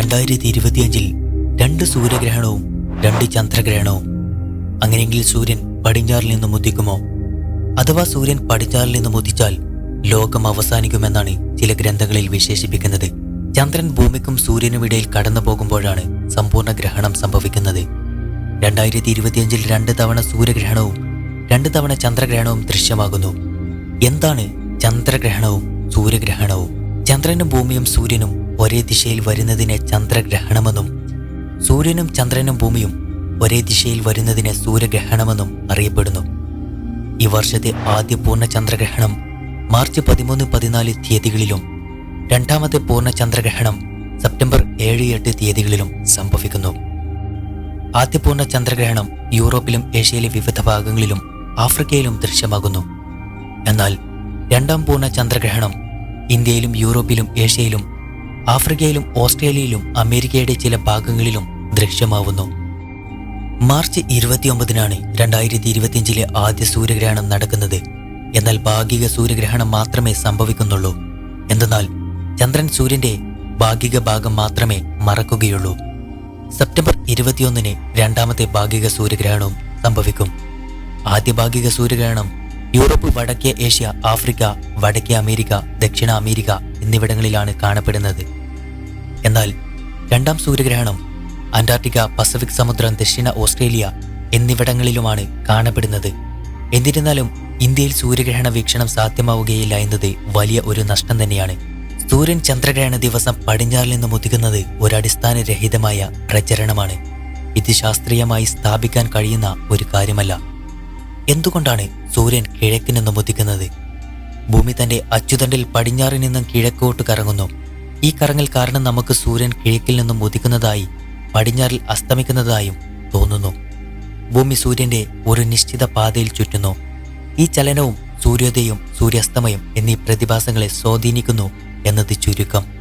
രണ്ടായിരത്തി ഇരുപത്തിയഞ്ചിൽ രണ്ട് സൂര്യഗ്രഹണവും രണ്ട് ചന്ദ്രഗ്രഹണവും. അങ്ങനെയെങ്കിൽ സൂര്യൻ പടിഞ്ഞാറിൽ നിന്നും ഉദിക്കുമോ അഥവാ സൂര്യൻ പടിഞ്ഞാറിൽ നിന്നും ഉദിച്ചാൽ ലോകം അവസാനിക്കുമെന്നാണ് ചില ഗ്രന്ഥങ്ങളിൽ വിശേഷിപ്പിക്കുന്നത്. ചന്ദ്രൻ ഭൂമിക്കും സൂര്യനും ഇടയിൽ കടന്നു പോകുമ്പോഴാണ് സമ്പൂർണ ഗ്രഹണം സംഭവിക്കുന്നത്. രണ്ടായിരത്തി ഇരുപത്തിയഞ്ചിൽ രണ്ട് തവണ സൂര്യഗ്രഹണവും രണ്ട് തവണ ചന്ദ്രഗ്രഹണവും ദൃശ്യമാകുന്നു. എന്താണ് ചന്ദ്രഗ്രഹണവും സൂര്യഗ്രഹണവും? ചന്ദ്രനും ഭൂമിയും സൂര്യനും ഒരേ ദിശയിൽ വരുന്നതിനെ ചന്ദ്രഗ്രഹണമെന്നും സൂര്യനും ചന്ദ്രനും ഭൂമിയും ഒരേ ദിശയിൽ വരുന്നതിനെ സൂര്യഗ്രഹണമെന്നും അറിയപ്പെടുന്നു. ഈ വർഷത്തെ ആദ്യ പൂർണ ചന്ദ്രഗ്രഹണം മാർച്ച് പതിമൂന്ന് പതിനാല് തീയതികളിലും രണ്ടാമത്തെ പൂർണ ചന്ദ്രഗ്രഹണം സെപ്റ്റംബർ ഏഴ് എട്ട് തീയതികളിലും സംഭവിക്കുന്നു. ആദ്യ പൂർണ ചന്ദ്രഗ്രഹണം യൂറോപ്പിലും ഏഷ്യയിലെ വിവിധ ഭാഗങ്ങളിലും ആഫ്രിക്കയിലും ദൃശ്യമാകുന്നു. എന്നാൽ രണ്ടാം പൂർണ ചന്ദ്രഗ്രഹണം ഇന്ത്യയിലും യൂറോപ്പിലും ഏഷ്യയിലും ആഫ്രിക്കയിലും ഓസ്ട്രേലിയയിലും അമേരിക്കയുടെ ചില ഭാഗങ്ങളിലും ദൃശ്യമാവുന്നു. മാർച്ച് ഇരുപത്തിയൊമ്പതിനാണ് രണ്ടായിരത്തി ഇരുപത്തിയഞ്ചിലെ ആദ്യ സൂര്യഗ്രഹണം നടക്കുന്നത്. എന്നാൽ ഭാഗിക സൂര്യഗ്രഹണം മാത്രമേ സംഭവിക്കുന്നുള്ളൂ. എന്തെന്നാൽ ചന്ദ്രൻ സൂര്യന്റെ ഭാഗിക ഭാഗം മാത്രമേ മറക്കുകയുള്ളൂ. സെപ്റ്റംബർ ഇരുപത്തിയൊന്നിന് രണ്ടാമത്തെ ഭാഗിക സൂര്യഗ്രഹണവും സംഭവിക്കും. ആദ്യ ഭാഗിക സൂര്യഗ്രഹണം യൂറോപ്പ് വടക്കേ ഏഷ്യ ആഫ്രിക്ക വടക്കേ അമേരിക്ക ദക്ഷിണ അമേരിക്ക എന്നിവിടങ്ങളിലാണ് കാണപ്പെടുന്നത്. എന്നാൽ രണ്ടാം സൂര്യഗ്രഹണം അന്റാർട്ടിക്ക പസഫിക് സമുദ്രം ദക്ഷിണ ഓസ്ട്രേലിയ എന്നിവിടങ്ങളിലുമാണ് കാണപ്പെടുന്നത്. എന്നിരുന്നാലും ഇന്ത്യയിൽ സൂര്യഗ്രഹണ വീക്ഷണം സാധ്യമാവുകയില്ല എന്നത് വലിയ ഒരു നഷ്ടം തന്നെയാണ്. സൂര്യൻ ചന്ദ്രഗ്രഹണ ദിവസം പടിഞ്ഞാറിൽ നിന്ന് ഉദിക്കുന്നത് ഒരു അടിസ്ഥാനരഹിതമായ പ്രചരണമാണ്. ഇത് ശാസ്ത്രീയമായി സ്ഥാപിക്കാൻ കഴിയുന്ന ഒരു കാര്യമല്ല. എന്തുകൊണ്ടാണ് സൂര്യൻ കിഴക്കിൽ നിന്നും ഉദിക്കുന്നത്? ഭൂമി തന്റെ അച്ചുതണ്ടിൽ പടിഞ്ഞാറിൽ നിന്നും കിഴക്കോട്ട് കറങ്ങുന്നു. ഈ കറങ്ങൽ കാരണം നമുക്ക് സൂര്യൻ കിഴക്കിൽ നിന്നും ഉദിക്കുന്നതായി പടിഞ്ഞാറിൽ അസ്തമിക്കുന്നതായും തോന്നുന്നു. ഭൂമി സൂര്യന്റെ ഒരു നിശ്ചിത പാതയിൽ ചുറ്റുന്നു. ഈ ചലനവും സൂര്യോദയവും സൂര്യാസ്തമയം എന്നീ പ്രതിഭാസങ്ങളെ സ്വാധീനിക്കുന്നു എന്നത് ചുരുക്കം.